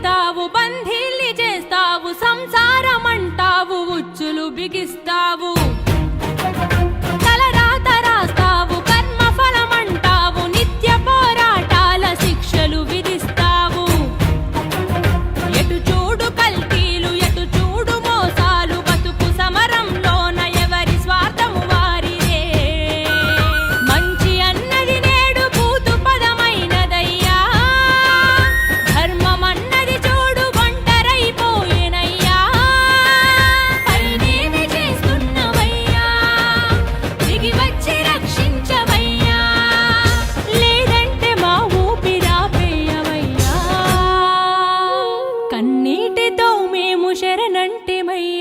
బిగిస్తావు బంధీల్ని చేస్తావు సంసారం అంటావు ఉచ్చులు బిగిస్తావు. శరణంటో మేము శరణంటిమయ్య